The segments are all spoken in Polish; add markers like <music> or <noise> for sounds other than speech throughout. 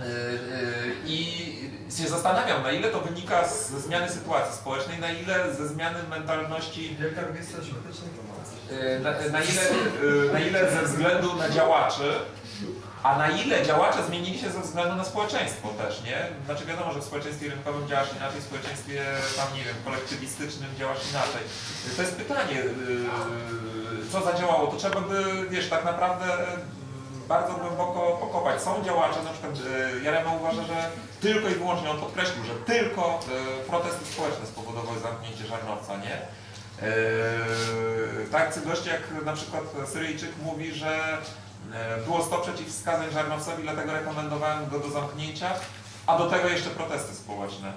Yy, I się zastanawiam, na ile to wynika ze zmiany sytuacji społecznej, na ile ze zmiany mentalności. Yy, na, na, ile, na ile ze względu na działaczy, a na ile działacze zmienili się ze względu na społeczeństwo też, nie? Znaczy wiadomo, że w społeczeństwie rynkowym działasz inaczej, w społeczeństwie tam, nie wiem, kolektywistycznym działasz inaczej. To jest pytanie, co zadziałało, to trzeba by, wiesz, tak naprawdę bardzo głęboko pokopać. Są działacze, na przykład yy, Jarema uważa, że tylko i wyłącznie, on podkreślił, że tylko yy, protesty społeczne spowodowały zamknięcie Żarnowca, nie? Yy, tak, goście jak na przykład Syryjczyk mówi, że e, było 100 przeciwwskazań Żarnowcowi, dlatego rekomendowałem go do zamknięcia, a do tego jeszcze protesty społeczne.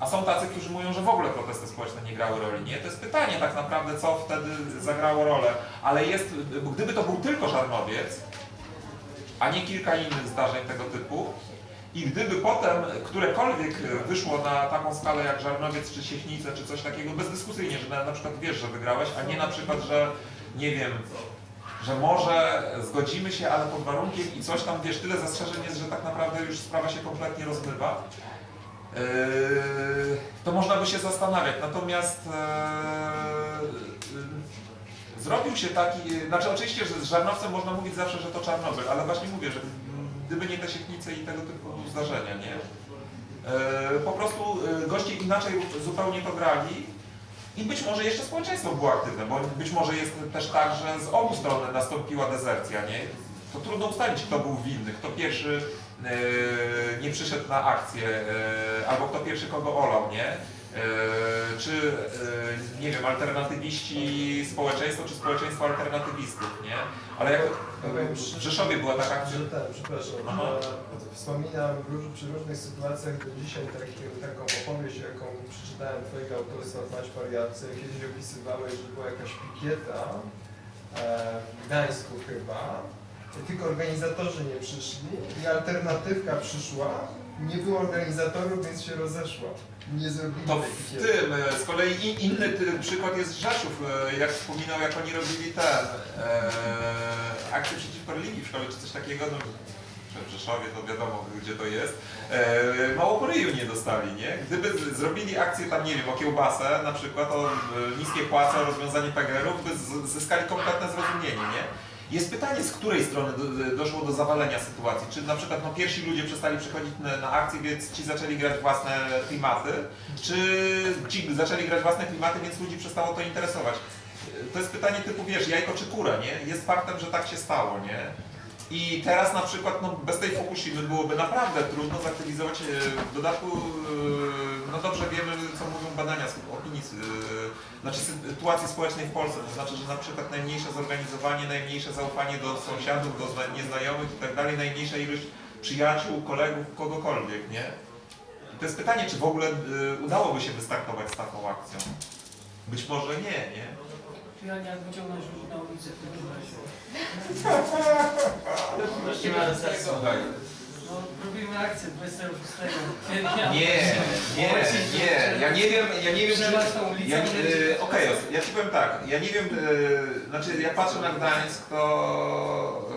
A są tacy, którzy mówią, że w ogóle protesty społeczne nie grały roli. Nie, to jest pytanie tak naprawdę, co wtedy zagrało rolę. Ale jest, gdyby to był tylko Żarnowiec, a nie kilka innych zdarzeń tego typu, i gdyby potem którekolwiek wyszło na taką skalę jak Żarnowiec czy Siechnice czy coś takiego bezdyskusyjnie, że na, na przykład wiesz, że wygrałeś, a nie na przykład, że nie wiem, że może zgodzimy się, ale pod warunkiem i coś tam, wiesz, tyle zastrzeżeń jest, że tak naprawdę już sprawa się kompletnie rozmywa. Yy, to można by się zastanawiać. Natomiast yy, zrobił się taki, znaczy oczywiście, że z Żarnowcem można mówić zawsze, że to Czarnobyl, ale właśnie mówię, że gdyby nie te siechnice i tego typu zdarzenia, nie? Yy, po prostu yy, goście inaczej zupełnie to grali i być może jeszcze społeczeństwo było aktywne, bo być może jest też tak, że z obu stron nastąpiła dezercja, nie? To trudno ustalić, kto był winny, kto pierwszy nie przyszedł na akcję, albo kto pierwszy kogo olał, nie? Yy, czy, yy, nie wiem, alternatywiści społeczeństwo, czy społeczeństwo alternatywistów, nie? Ale jak w Rzeszowie była taka akcja, ten, przepraszam, Aha. że wspominam przy różnych sytuacjach do dzisiaj taki, taką opowieść, jaką przeczytałem twojego autorstwa Znać Wariację. Kiedyś opisywałeś, że była jakaś pikieta e, w Gdańsku chyba. I tylko organizatorzy nie przyszli i alternatywka przyszła. Nie było organizatorów, więc się rozeszła. Nie zrobili To w tym, e, z kolei i- inny ty, przykład jest Rzeszów, e, jak wspominał, jak oni robili ten, e, akcję przeciwko religii w szkole, czy coś takiego, no, w Rzeszowie to wiadomo, gdzie to jest, e, mało nie dostali, nie? Gdyby z- zrobili akcję tam, nie wiem, o kiełbasę na przykład, o e, niskie płace, o rozwiązanie PGR-ów, by z- zyskali kompletne zrozumienie, nie? Jest pytanie, z której strony do, doszło do zawalenia sytuacji. Czy na przykład no, pierwsi ludzie przestali przychodzić na, na akcje, więc ci zaczęli grać własne klimaty, czy ci zaczęli grać własne klimaty, więc ludzi przestało to interesować. To jest pytanie typu, wiesz, jajko czy kura, nie? Jest faktem, że tak się stało, nie? I teraz na przykład no, bez tej Fukushimy byłoby naprawdę trudno zaktywizować, e, w dodatku, e, no dobrze wiemy, co mówią badania z opinii, e, znaczy sytuacji społecznej w Polsce, to znaczy, że na przykład najmniejsze zorganizowanie, najmniejsze zaufanie do sąsiadów, do zna- nieznajomych i tak dalej, najmniejsza ilość przyjaciół, kolegów, kogokolwiek, nie? I to jest pytanie, czy w ogóle e, udałoby się wystartować z taką akcją. Być może nie, nie? Ja nie jak wyciągnąć ludzi na ulicę. No, robimy akcję 26 kwietnia. Nie, nie, nie. Ja nie wiem, ja nie wiem, czy... Przelać tą ulicę. Ja, będzie- e, Okej, ja ci powiem tak, ja nie wiem, e, znaczy jak patrzę na Gdańsk, to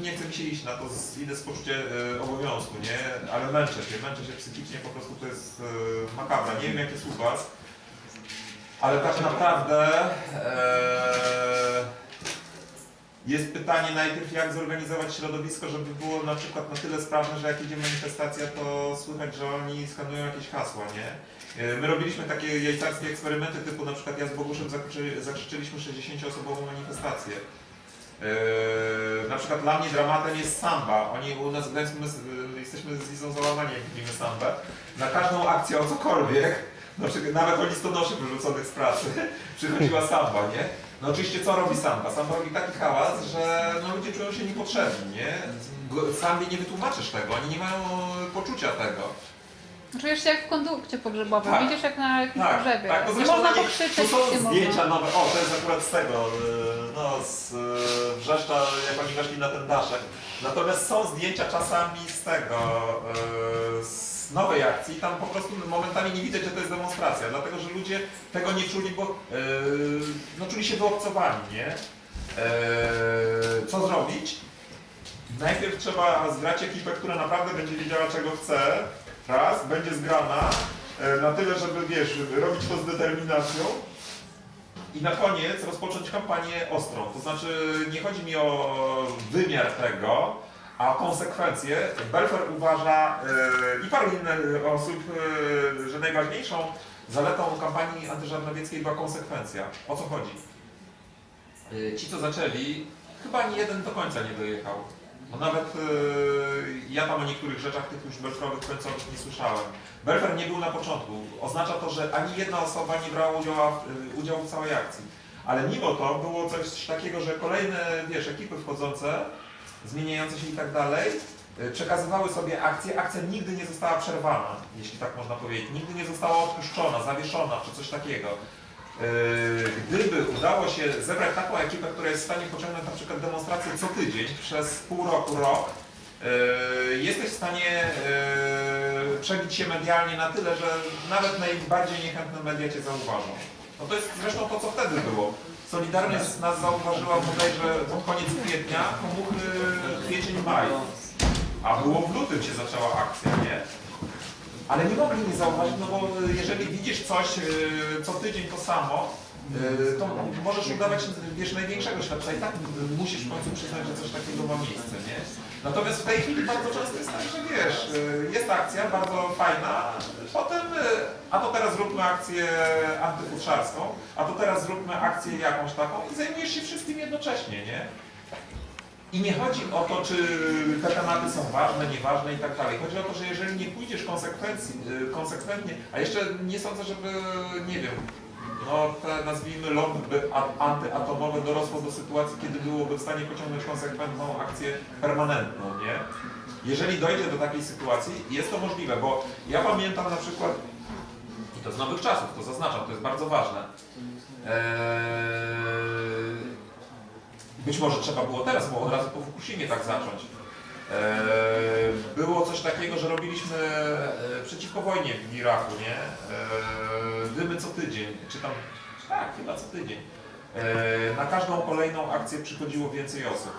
e, nie chce mi się iść na to, z, idę z obowiązku, nie? Ale męczę się, męczę się psychicznie, po prostu to jest e, makabra. Nie wiem jak jest u was, ale tak naprawdę e, jest pytanie najpierw jak zorganizować środowisko, żeby było na przykład na tyle sprawne, że jak idzie manifestacja, to słychać, że oni skanują jakieś hasła, nie? E, My robiliśmy takie jajcarskie eksperymenty typu na przykład ja z Boguszem zakrzyczy- zakrzyczyliśmy 60-osobową manifestację. E, Na przykład dla mnie dramatem jest samba. Oni u nas my y, jesteśmy z jak widzimy sambę. Na każdą akcję o cokolwiek, na przykład nawet o listonoszy wyrzuconych z pracy, <laughs> przychodziła samba, nie? No oczywiście co robi samba? Samba robi taki hałas, że no, ludzie czują się niepotrzebni, nie? Sambie nie wytłumaczysz tego, oni nie mają poczucia tego. Czujesz się jak w kondukcie pogrzebowym, Tak. idziesz jak na jakimś Tak, pogrzebie. tak, nie można pokrzyczeć, Tu są można. zdjęcia nowe, o to jest akurat z tego, yy, no z yy, Wrzeszcza, jak oni weszli na ten daszek. Natomiast są zdjęcia czasami z tego, yy, z nowej akcji, tam po prostu momentami nie widać, że to jest demonstracja, dlatego że ludzie tego nie czuli, bo yy, no, czuli się wyobcowani, nie? Yy, co zrobić? najpierw trzeba zgrać ekipę, która naprawdę będzie wiedziała czego chce, raz, będzie zgrana, e, na tyle, żeby wiesz, robić to z determinacją i na koniec rozpocząć kampanię ostrą. To znaczy nie chodzi mi o wymiar tego, a konsekwencje. Belfer uważa e, i paru innych osób, e, że najważniejszą zaletą kampanii antyżarnowieckiej była konsekwencja. O co chodzi? E, Ci, co zaczęli, chyba ani jeden do końca nie dojechał. Bo nawet e, ja tam o niektórych rzeczach tych już Belfrowych końcowych nie słyszałem. Belfer nie był na początku. Oznacza to, że ani jedna osoba nie brała udziału, w- udziału w całej akcji. Ale mimo to było coś takiego, że kolejne, wiesz, ekipy wchodzące, zmieniające się i tak dalej, y, przekazywały sobie akcję. Akcja nigdy nie została przerwana, jeśli tak można powiedzieć. Nigdy nie została odpuszczona, zawieszona czy coś takiego. Yy, Gdyby udało się zebrać taką ekipę, która jest w stanie pociągnąć na przykład demonstrację co tydzień przez pół roku, rok, yy, jesteś w stanie przebić się medialnie na tyle, że nawet najbardziej niechętne media cię zauważą. No to jest zresztą to, co wtedy było. Solidarność nas zauważyła bodajże pod koniec kwietnia, komuchy kwiecień, maj. A było w lutym się zaczęła akcja, nie? Ale nie mogli nie zauważyć, no bo jeżeli widzisz coś yy, co tydzień to samo, yy, to możesz udawać, wiesz, największego ślepca i tak musisz w końcu przyznać, że coś takiego ma miejsce, nie? Natomiast w tej chwili bardzo często jest tak, że wiesz, jest akcja bardzo fajna, potem, a to teraz zróbmy akcję antyfutrzarską, a to teraz zróbmy akcję jakąś taką i zajmujesz się wszystkim jednocześnie, nie? I nie chodzi o to, czy te tematy są ważne, nieważne i tak dalej. Chodzi o to, że jeżeli nie pójdziesz konsekwencji, y, konsekwentnie, a jeszcze nie sądzę, żeby, nie wiem, no te nazwijmy lobby antyatomowe dorosło do sytuacji, kiedy byłoby w stanie pociągnąć konsekwentną akcję permanentną, nie? Jeżeli dojdzie do takiej sytuacji, jest to możliwe, bo ja pamiętam na przykład, i to z nowych czasów, to zaznaczam, to jest bardzo ważne, eee, być może trzeba było teraz, bo od razu po Fukushimie tak zacząć. Eee, Było coś takiego, że robiliśmy e, przeciwko wojnie w Iraku, nie? Eee, Dymy co tydzień, czy tam, tak, chyba co tydzień. Na każdą kolejną akcję przychodziło więcej osób.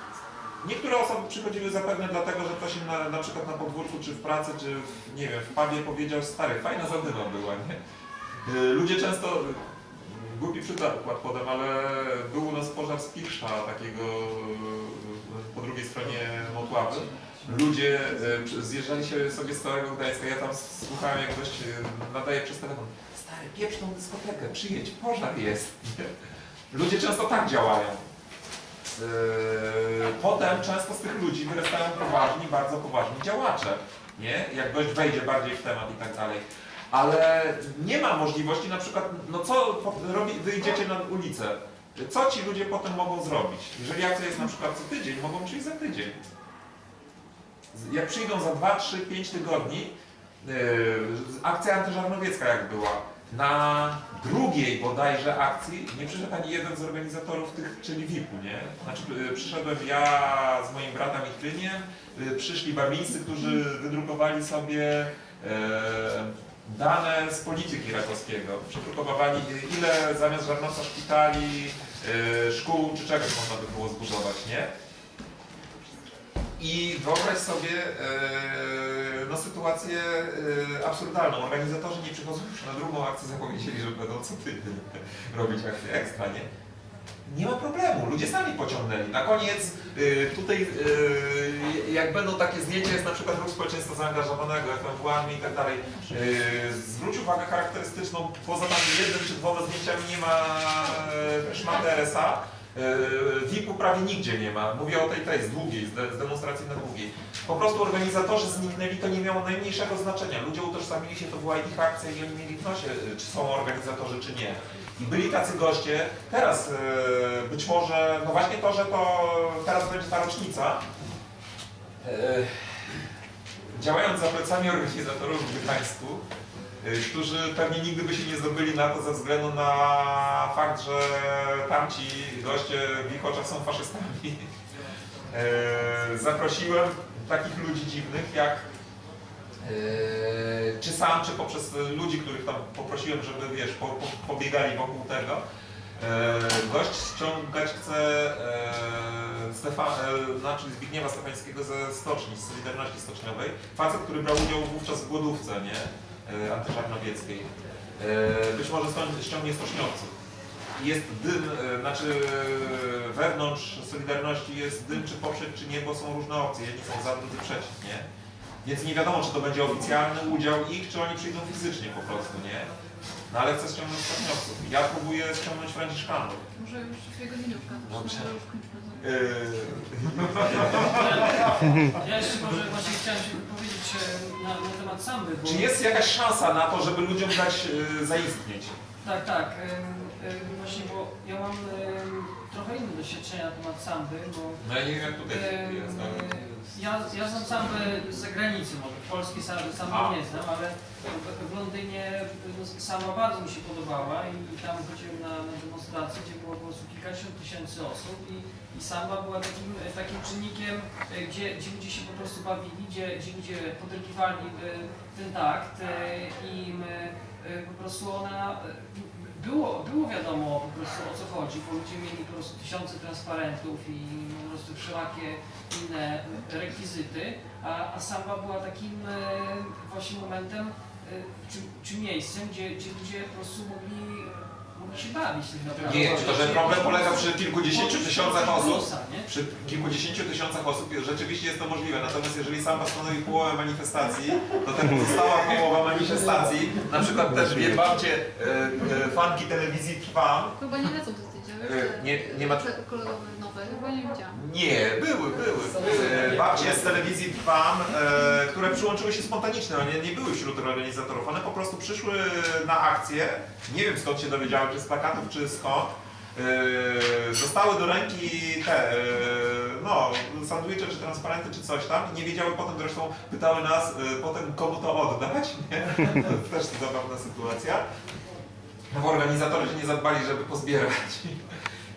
Niektóre osoby przychodziły zapewne dlatego, że ktoś im na, na przykład na podwórku, czy w pracy, czy w, nie wiem, w pubie powiedział, stary, fajna zadyma była, nie? Ludzie często, głupi przykład podam, ale był u nas pożar z Pirszta, takiego e, po drugiej stronie Motławy. Ludzie e, zjeżdżali się sobie z całego Gdańska. Ja tam słuchałem, jak gość e, nadaje przez telefon. Stary, pieprz tą dyskotekę, przyjedź, pożar jest. <laughs> Ludzie często tak działają. Potem często z tych ludzi wyrastają poważni, bardzo poważni działacze. Nie? Jak gość wejdzie bardziej w temat i tak dalej ale nie ma możliwości na przykład, no co robi, wyjdziecie na ulicę, co ci ludzie potem mogą zrobić? Jeżeli akcja jest na przykład co tydzień, mogą przyjść za tydzień. Jak przyjdą za 2, 3, 5 tygodni, yy, akcja antyżarnowiecka jak była, na drugiej bodajże akcji nie przyszedł ani jeden z organizatorów tych, czyli VIP-u, nie? Znaczy yy, przyszedłem ja z moim bratem i Tryniem, yy, przyszli barmińscy, którzy wydrukowali sobie yy, dane z polityki rakowskiego. Przedrukowali ile zamiast żarnowca szpitali, yy, szkół czy czegoś można by było zbudować, nie? I wyobraź sobie yy, no, sytuację absurdalną. Organizatorzy nie przychodzą już na drugą akcję, zapowiedzieli, że będą co tydzień <laughs> robić akcję ekstra, nie? Nie ma problemu, ludzie sami pociągnęli. Na koniec y, tutaj y, jak będą takie zdjęcia, jest na przykład ruch społeczeństwa zaangażowanego, FMW i tak dalej. Y, zwróć uwagę charakterystyczną, poza tam jednym czy dwoma zdjęciami nie ma y. Y, VIP-u prawie nigdzie nie ma. Mówię o tej tej, z długiej, z, de, z demonstracji na długiej. Po prostu organizatorzy zniknęli, to nie miało najmniejszego znaczenia. Ludzie utożsamili się, to była ich akcja i oni mieli w nosie, czy są organizatorzy, czy nie. I byli tacy goście, teraz e, być może, no właśnie to, że to teraz będzie ta rocznica, e, działając za plecami organizatorów w Gdańsku, e, którzy pewnie nigdy by się nie zdobyli na to ze względu na fakt, że tamci goście w ich oczach są faszystami. <laughs> E, Zaprosiłem takich ludzi dziwnych jak Yy, czy sam, czy poprzez ludzi, których tam poprosiłem, żeby wiesz, po, po, pobiegali wokół tego. E, gość ściągać chce e, Stefa, e, znaczy Zbigniewa Stefańskiego ze stoczni, z Solidarności Stoczniowej. Facet, który brał udział wówczas w głodówce, nie? E, antyżarnowieckiej. E, być może stąd ściągnie stoczniowców. Jest dym, e, znaczy wewnątrz Solidarności jest dym, czy poprzeć, czy nie, bo są różne opcje. Jedni są za, drudzy przeciw, nie? Więc nie wiadomo, czy to będzie oficjalny udział ich, czy oni przyjdą fizycznie po prostu, nie? No ale chcę ściągnąć stoczniowców. Ja próbuję ściągnąć Franciszkanów. Może już twojego minówka, to Dobrze. może już kończmy. Yy, Ja jeszcze może właśnie chciałem się wypowiedzieć e, na, na temat samby, bo... czy jest jakaś szansa na to, żeby ludziom dać yy, zaistnieć? Tak, tak. em, em, Właśnie, bo ja mam em, trochę inne doświadczenia na temat samby, bo No ja nie wiem jak tutaj no. ja, ja znam sambę z zagranicy, może polskiej samby, samby nie znam, ale w, w Londynie no, samba bardzo mi się podobała i, tam chodziłem na, na demonstracje, gdzie było po prostu kilkadziesiąt tysięcy osób i, i samba była takim, takim czynnikiem, e, gdzie, gdzie ludzie się po prostu bawili, gdzie, gdzie ludzie podrygiwali e, ten takt e, i e, po prostu ona e, było, było wiadomo po prostu o co chodzi, bo ludzie mieli po prostu tysiące transparentów i po prostu wszelakie inne rekwizyty, a, a samba była takim e, właśnie momentem e, czy, czy miejscem, gdzie, gdzie ludzie po prostu mogli, mogli się bawić tak naprawdę. Nie, to że problem polega przy kilkudziesięciu tysiącach osób. nie? Przy kilkudziesięciu tysiącach osób rzeczywiście jest to możliwe, natomiast jeżeli samba stanowi połowę manifestacji, to ta pozostała połowa manifestacji, na przykład też wie, babcie, e, e, fanki telewizji Trwam, Chyba nie lecą te zdjęcia, wiesz? E, nie- nie ma- nowe, chyba nie widziałam. Nie, były, były. E, Babcie z telewizji Trwam, e, które przyłączyły się spontanicznie, one nie były wśród organizatorów, one po prostu przyszły na akcję, nie wiem skąd się dowiedziały, z plakatów, czy skąd. Dostały do ręki te, e, no, sandwicze, czy transparenty, czy coś tam nie wiedziały potem, zresztą pytały nas e, potem komu to oddać, <laughs> nie? To też zabawna sytuacja. No bo organizatorzy nie zadbali, żeby pozbierać. <laughs>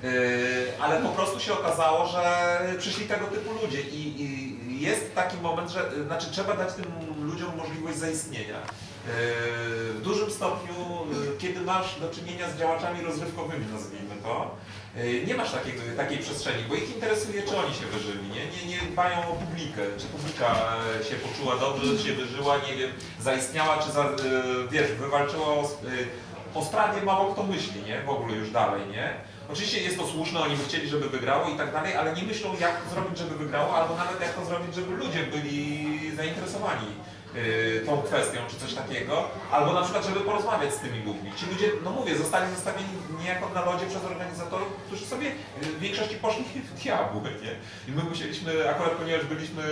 Yy, ale po prostu się okazało, że przyszli tego typu ludzie i, i jest taki moment, że yy, znaczy trzeba dać tym ludziom możliwość zaistnienia. W dużym stopniu, yy, kiedy masz do czynienia z działaczami rozrywkowymi, nazwijmy to, yy, nie masz takiej, takiej przestrzeni, bo ich interesuje, czy oni się wyżyli, nie? Nie, nie dbają o publikę, czy publika e, się poczuła dobrze, czy się wyżyła, nie wiem, zaistniała, czy za, wiesz, wywalczyła o, o sprawie mało kto myśli, nie? W ogóle już dalej, nie? Oczywiście jest to słuszne, oni by chcieli, żeby wygrało i tak dalej, ale nie myślą jak to zrobić, żeby wygrało, albo nawet jak to zrobić, żeby ludzie byli zainteresowani tą kwestią, czy coś takiego, albo na przykład, żeby porozmawiać z tymi ludźmi. Ci ludzie, no mówię, zostali zostawieni niejako na lodzie przez organizatorów, którzy sobie w większości poszli w diabły, nie? I my musieliśmy, akurat ponieważ byliśmy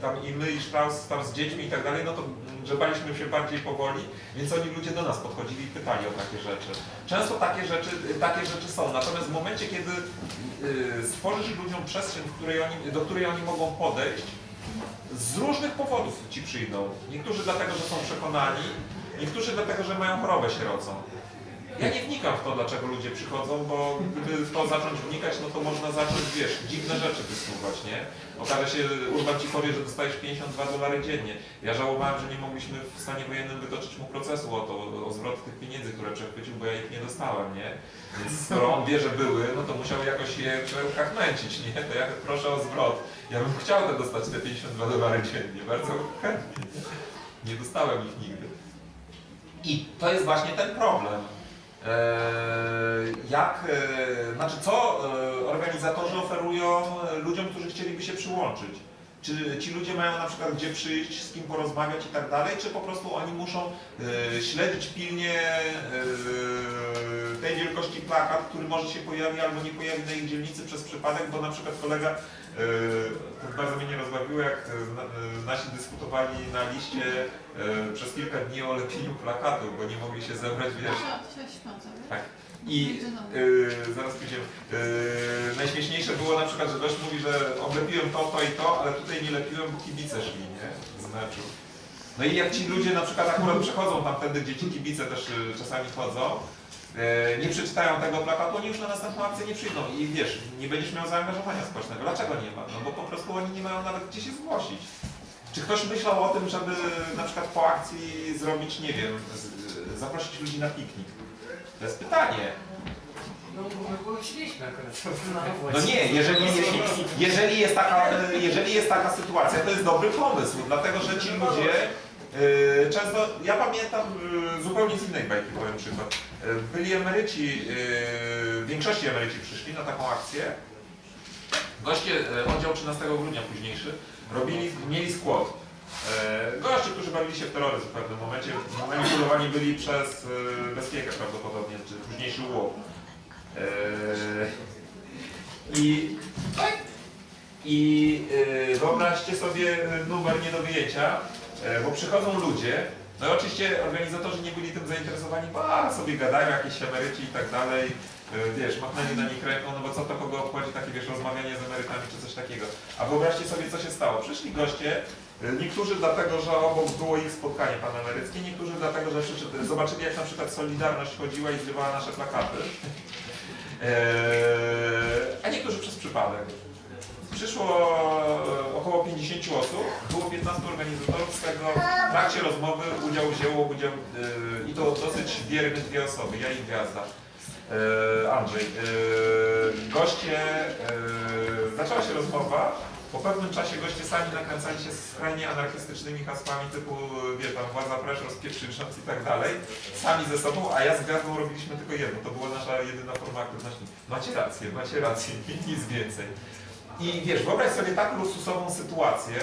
tam i my, i Strauss tam z dziećmi i tak dalej, no to grzebaliśmy się bardziej powoli, więc oni ludzie do nas podchodzili i pytali o takie rzeczy. Często takie rzeczy, takie rzeczy są, natomiast w momencie, kiedy y, stworzysz ludziom przestrzeń, której oni, do której oni mogą podejść, z różnych powodów ci przyjdą. Niektórzy dlatego, że są przekonani, niektórzy dlatego, że mają chorobę sierocą. Ja nie wnikam w to, dlaczego ludzie przychodzą, bo gdyby w to zacząć wnikać, no to można zacząć, wiesz, dziwne rzeczy wysnuwać, nie? Okaże się, Urban ci powie, że dostajesz 52 dolary dziennie. Ja żałowałem, że nie mogliśmy w stanie wojennym wytoczyć mu procesu o to, o zwrot tych pieniędzy, które przechwycił, bo ja ich nie dostałem, nie? Więc skoro on wie, że były, no to musiał jakoś je w rękach męcić, nie? To ja proszę o zwrot. Ja bym chciał te dostać te 52 dolary dziennie, bardzo chętnie. Nie dostałem ich nigdy. I to jest właśnie ten problem. Eee, Jak, e, znaczy co e, organizatorzy oferują ludziom, którzy chcieliby się przyłączyć? Czy ci ludzie mają na przykład gdzie przyjść, z kim porozmawiać i tak dalej, czy po prostu oni muszą e, śledzić pilnie e, tej wielkości plakat, który może się pojawi albo nie pojawi na ich dzielnicy przez przypadek, bo na przykład kolega, to bardzo mnie nie rozbawiło, jak e, e, nasi dyskutowali na liście przez kilka dni o lepieniu plakatu, bo nie mogli się zebrać, wiesz, tak. I yy, zaraz pójdziemy. Yy, najśmieszniejsze było na przykład, że gość mówi, że oblepiłem to, to i to, ale tutaj nie lepiłem, bo kibice szli, nie? Z meczu. No i jak ci ludzie na przykład akurat przechodzą tamtędy, gdzie ci kibice też yy, czasami chodzą, yy, nie przeczytają tego plakatu, oni już na następną akcję nie przyjdą. I wiesz, nie będziesz miał zaangażowania społecznego. Dlaczego nie ma? No bo po prostu oni nie mają nawet gdzie się zgłosić. Czy ktoś myślał o tym, żeby na przykład po akcji zrobić, nie wiem, z, zaprosić ludzi na piknik? To jest pytanie. No bo my wróciliśmy akurat. No nie, jeżeli, jeżeli, jeżeli, jest taka, jeżeli jest taka sytuacja, to jest dobry pomysł, dlatego że ci ludzie y, często, ja pamiętam y, zupełnie z innej bajki, powiem przykład. Byli emeryci, y, w większości emeryci przyszli na taką akcję. Goście, y, oddział 13 grudnia późniejszy, robili, mieli skład. E, Goście, którzy bawili się w terroryzm w pewnym momencie, manipulowani byli przez y, bezpiekę prawdopodobnie, czy późniejszy łop. E, I, i wyobraźcie sobie numer nie do wyjęcia, e, bo przychodzą ludzie, no i oczywiście organizatorzy nie byli tym zainteresowani, bo a, sobie gadają jakieś emeryci i tak dalej, e, wiesz, machnęli na nich ręką, no bo co to kogo obchodzi takie, wiesz, rozmawianie z emerytami czy coś takiego. A wyobraźcie sobie, co się stało. Przyszli goście, e, niektórzy dlatego, że obok było ich spotkanie panemeryckie, niektórzy dlatego, że przyszedł- zobaczyli, jak na przykład Solidarność chodziła i zrywała nasze plakaty. Eee, a niektórzy przez przypadek. Przyszło e, około 50 osób, było 15 organizatorów, z tego w trakcie rozmowy udział wzięło udział e, i to dosyć wierne dwie osoby, ja i Gwiazda. E, Andrzej. E, goście, e, zaczęła się rozmowa, po pewnym czasie goście sami nakręcali się skrajnie anarchistycznymi hasłami typu, wie tam, władza precz, rozpieprzyć rząd i tak dalej, sami ze sobą, a ja z Gwiazdą robiliśmy tylko jedno, to była nasza jedyna forma aktywności. Macie rację, macie rację, nic więcej. I wiesz, wyobraź sobie tak luksusową sytuację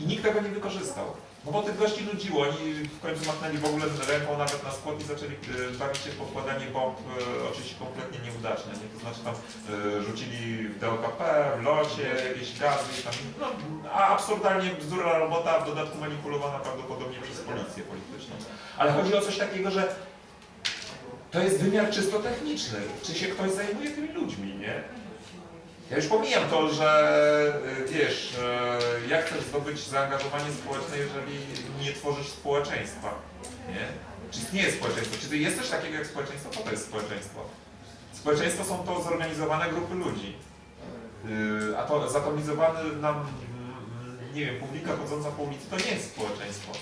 i nikt tego nie wykorzystał. No bo tych gości nudziło, oni w końcu machnęli w ogóle ręką nawet na spłot i zaczęli e, bawić się w podkładanie bomb, e, oczywiście kompletnie nieudacznie, nie? to znaczy tam e, rzucili w DOKP, w locie, jakieś gazy tam, no, a absurdalnie bzdurna robota, w dodatku manipulowana prawdopodobnie przez policję polityczną. Ale chodzi o coś takiego, że to jest wymiar czysto techniczny, czy się ktoś zajmuje tymi ludźmi, nie? Ja już pomijam to, że y, wiesz, y, jak chcesz zdobyć zaangażowanie społeczne, jeżeli nie tworzysz społeczeństwa, nie? Czy istnieje społeczeństwo? Czy jest coś takiego jak społeczeństwo? Co to jest społeczeństwo? Społeczeństwo są to zorganizowane grupy ludzi. Y, A to zatomizowany nam, mm, nie wiem, publika chodząca po ulicy to nie jest społeczeństwo.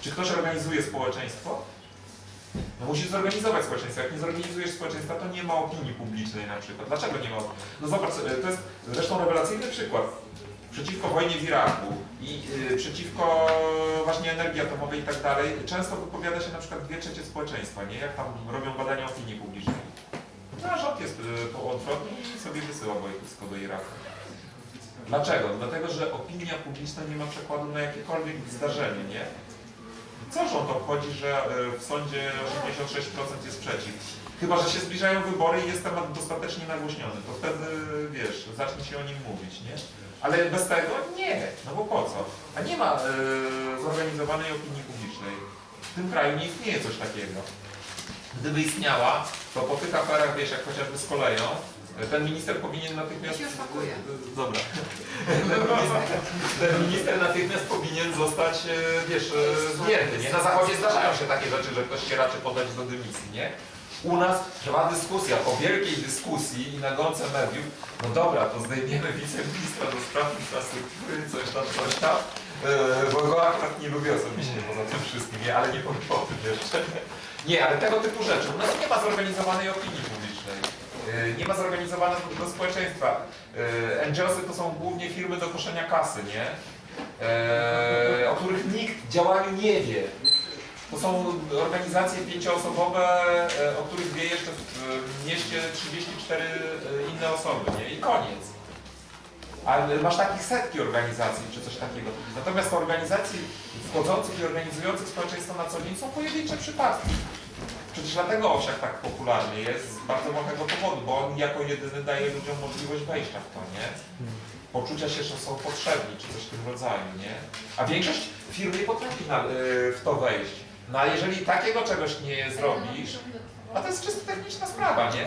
Czy ktoś organizuje społeczeństwo? No musisz zorganizować społeczeństwo. Jak nie zorganizujesz społeczeństwa, to nie ma opinii publicznej na przykład. Dlaczego nie ma? No zobacz, e, to jest zresztą rewelacyjny przykład. Przeciwko wojnie w Iraku i y, przeciwko właśnie energii atomowej i tak dalej, często wypowiada się na przykład dwie trzecie społeczeństwa, nie? Jak tam robią badania opinii publicznej. No a rząd jest po odwrotny i sobie wysyła wojsko do Iraku. Dlaczego? Dlatego, że opinia publiczna nie ma przekładu na jakiekolwiek zdarzenie, nie? Co rząd obchodzi, że e, w sądzie 86% jest przeciw? Chyba, że się zbliżają wybory i jest temat dostatecznie nagłośniony, to wtedy, wiesz, zacznie się o nim mówić, nie? Ale bez tego nie, no bo po co? A nie ma e, zorganizowanej opinii publicznej. W tym kraju nie istnieje coś takiego. Gdyby istniała, to po tych aferach, wiesz, jak chociażby z koleją, ten minister powinien natychmiast... Ja się już pakuję. Dobra. Ten minister, ten minister natychmiast powinien zostać, e, wiesz, e, zdjęty, nie? Na zachodzie zdarzają się takie rzeczy, że ktoś się raczy podać do dymisji, nie? U nas trwa dyskusja, po wielkiej dyskusji i nagonce mediów, no dobra, to zdejmiemy wiceministra do spraw infrastruktury, coś tam, coś tam, e, bo go akurat nie lubię osobiście poza tym wszystkim, nie? Ale nie powiem o tym jeszcze. Nie, ale tego typu rzeczy. U nas nie ma zorganizowanej opinii Nie ma zorganizowanego społeczeństwa. E, NGOsy to są głównie firmy do koszenia kasy, nie? E, o których nikt w działaniu nie wie. To są organizacje pięcioosobowe, e, o których wie jeszcze w e, mieście 34 inne osoby, nie? I koniec. Ale masz takich setki organizacji, czy coś takiego. Natomiast organizacji wchodzących i organizujących społeczeństwo na co dzień są pojedyncze przypadki. Przecież dlatego Owsiak tak popularny jest z bardzo małego powodu, bo on jako jedyny daje ludziom możliwość wejścia w to, nie? Poczucia się, że są potrzebni, czy coś w tym rodzaju, nie? A większość firm nie potrafi na, y, w to wejść. No a jeżeli takiego czegoś nie zrobisz, a to jest czysto techniczna sprawa, nie?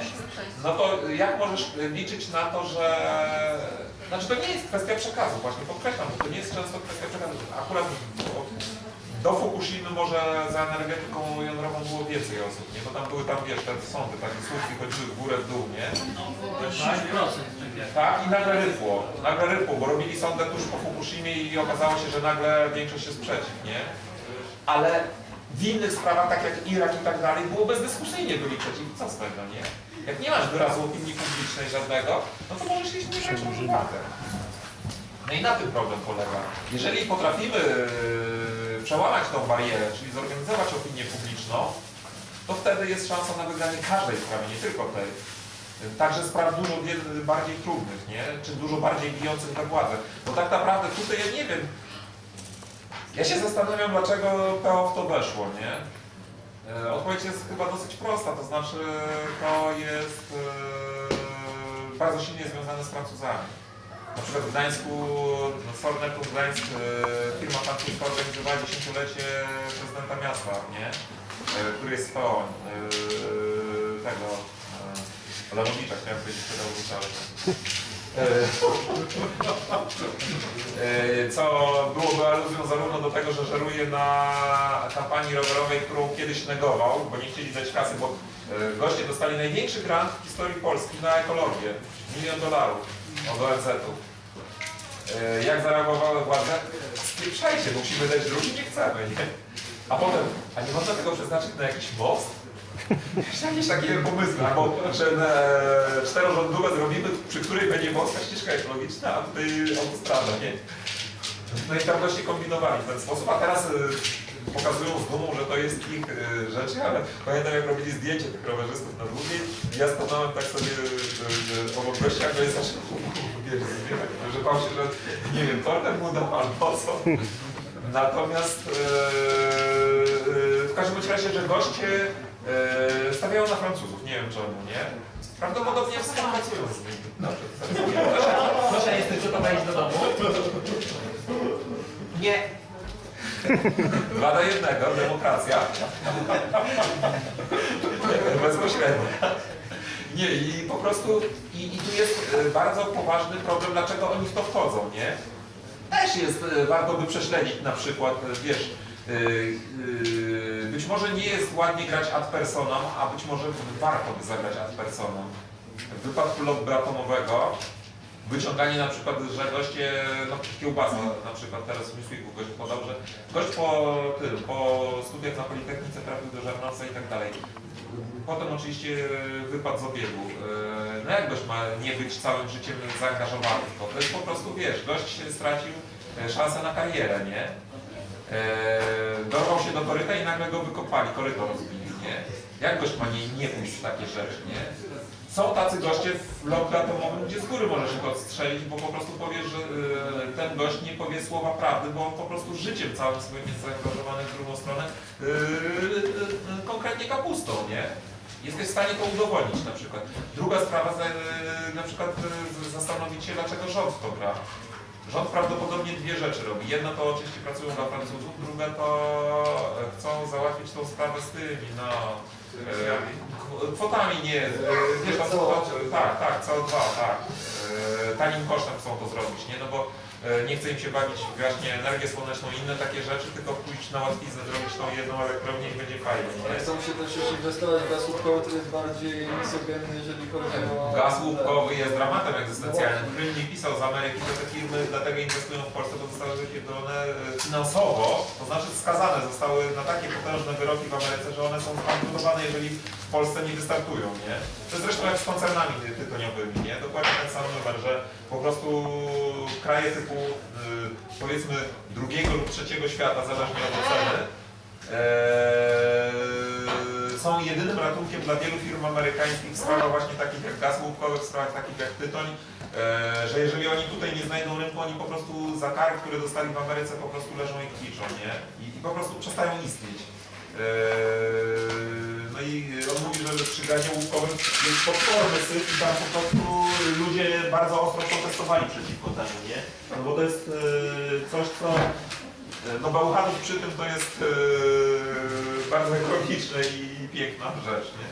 No to jak możesz liczyć na to, że... Znaczy to nie jest kwestia przekazu, właśnie podkreślam, bo to nie jest często kwestia przekazu. Akurat do, Fukushimy może za energetyką jądrową było więcej osób, nie? Bo tam były tam, wiesz, te sądy, takie słupki chodziły w górę, w dół, nie? No, było 10% tak jak. Tak, i nagle rypło, nagle rypło, bo robili sondę tuż po Fukushimie i okazało się, że nagle większość jest przeciw, nie? Ale w innych sprawach, tak jak Irak i tak dalej, było bezdyskusyjnie byli przeciw. Co z tego, nie? Jak nie masz wyrazu opinii publicznej żadnego, no to możesz iść nie adwokatę. No i na tym problem polega. Jeżeli potrafimy yy, przełamać tą barierę, czyli zorganizować opinię publiczną, to wtedy jest szansa na wygranie każdej sprawy, nie tylko tej. Także spraw dużo bardziej trudnych, nie? Czy dużo bardziej bijących we władzę. Bo tak naprawdę tutaj ja nie wiem. Ja się zastanawiam, dlaczego PO w to weszło, nie? E, Odpowiedź jest chyba dosyć prosta, to znaczy to jest e, bardzo silnie związane z Francuzami. Na przykład w Gdańsku, no, Sornetum Gdańsk, e, firma francuska organizowała dziesięciolecie prezydenta miasta, nie? E, który jest PO. E, tego Adamowicza, chciałem powiedzieć Adamowicza, ale E, co byłoby aluzją zarówno do tego, że żeruje na kampanii rowerowej, którą kiedyś negował, bo nie chcieli dać kasy, bo goście dostali największy grant w historii Polski na ekologię. Milion dolarów od ONZ-u. E, Jak zareagowały władze? Spieprzajcie, musimy dać drugi, nie chcemy, nie? A potem, a nie można tego przeznaczyć na jakiś most? <laughs> Jakieś takie pomysły, albo że e, czterorządówę zrobimy, przy której będzie wąska ścieżka ekologiczna, a tutaj autostrada, nie? No i tam właśnie kombinowali w ten sposób, a teraz e, pokazują z dumą, że to jest ich e, rzeczy, ale pamiętam jak robili zdjęcie tych rowerzystów na długiej ja stanąłem tak sobie e, e, obok gościa, go jest zbierać, że bał się, że nie wiem, tortem mu dam albo co. Natomiast e, e, w każdym razie, że goście e, stawiają na Francuzów, nie wiem czemu, nie? Prawdopodobnie współpracują z nimi. Dobrze, jesteś gotowa iść do domu? Nie. <laughs> Dwa do jednego, demokracja. <laughs> Bezpośrednia. Nie, i po prostu, i, i tu jest e, bardzo poważny problem, dlaczego oni w to wchodzą, nie? Też jest, e, warto by prześledzić na przykład, e, wiesz, być może nie jest ładnie grać ad personam, a być może warto by zagrać ad personam. Wypadku lotu atomowego, wyciąganie na przykład, że goście, no kiełbasa na przykład teraz w Newsweeku gość podał, że gość po tym, po studiach na Politechnice trafił do Żarnoca i tak dalej. Potem oczywiście wypadł z obiegu. E, No jak gość ma nie być całym życiem zaangażowany w to? To jest po prostu, wiesz, gość stracił e, szansę na karierę, nie? E, Dorwał się do koryta i nagle go wykopali, koryto rozbili, nie? Jak gość ma nie, nie pójść w takie rzeczy, nie? Są tacy goście w lotu atomowym, gdzie z góry możesz ich odstrzelić, bo po prostu powiesz, że e, ten gość nie powie słowa prawdy, bo on po prostu życiem całym swoim jest zaangażowany w drugą stronę, e, e, konkretnie kapustą, nie? Jesteś w stanie to udowodnić na przykład. Druga sprawa, na przykład zastanowić się, dlaczego rząd to gra. Rząd prawdopodobnie dwie rzeczy robi. Jedna to oczywiście pracują dla Francuzów, druga to chcą załatwić tą sprawę z tymi, no... e, Kwotami nie, e, wiesz, to, tak, tak, CO2, tak. E, Tanim kosztem chcą to zrobić, nie? No bo nie chce im się bawić właśnie energię słoneczną i inne takie rzeczy, tylko pójść na łatwiznę, zrobić tą jedną elektrownię i będzie fajnie, nie? Chcą się też już inwestować w gaz łupkowy, to jest bardziej nisogenny, jeżeli chodzi o... Gaz łupkowy jest dramatem egzystencjalnym. Gdybym nie pisał z Ameryki, to te firmy dlatego inwestują w Polsce, bo zostały wypierdolone e, finansowo, to znaczy skazane zostały na takie potężne wyroki w Ameryce, że one są zbankrutowane, jeżeli Polsce nie wystartują, nie? To zresztą jak z koncernami tytoniowymi, nie? Dokładnie ten sam numer, że po prostu kraje typu y, powiedzmy drugiego lub trzeciego świata, zależnie od oceny, Eee, są jedynym ratunkiem dla wielu firm amerykańskich w sprawach właśnie takich jak gaz łupkowy, w sprawach takich jak tytoń, eee, że jeżeli oni tutaj nie znajdą rynku, oni po prostu za kary, które dostali w Ameryce po prostu leżą i kwiczą, nie? I, i po prostu przestają istnieć. Eee, że przy gazie łupkowym jest potworny syf i tam po prostu ludzie bardzo ostro protestowali przeciwko temu, nie? No bo to jest eee, coś, co no Bauhanów przy tym to jest e, bardzo ekologiczne i piękna rzecz, nie?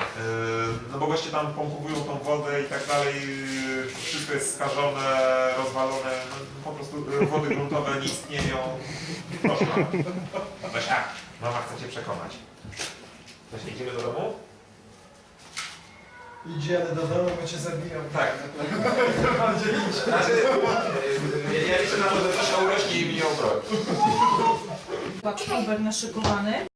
E, no bo goście tam pompowują tą wodę i tak dalej, e, wszystko jest skażone, rozwalone, no, po prostu e, wody gruntowe nie istnieją. Proszę. Basia, mama chce Cię przekonać. Basia, idziemy do domu? Idziemy do domu, bo cię zabiją. Tak. Bardziej idź. Znaczy, e, ja liczę na to, że Basia urośnie i mnie obroni. Uber naszykowany.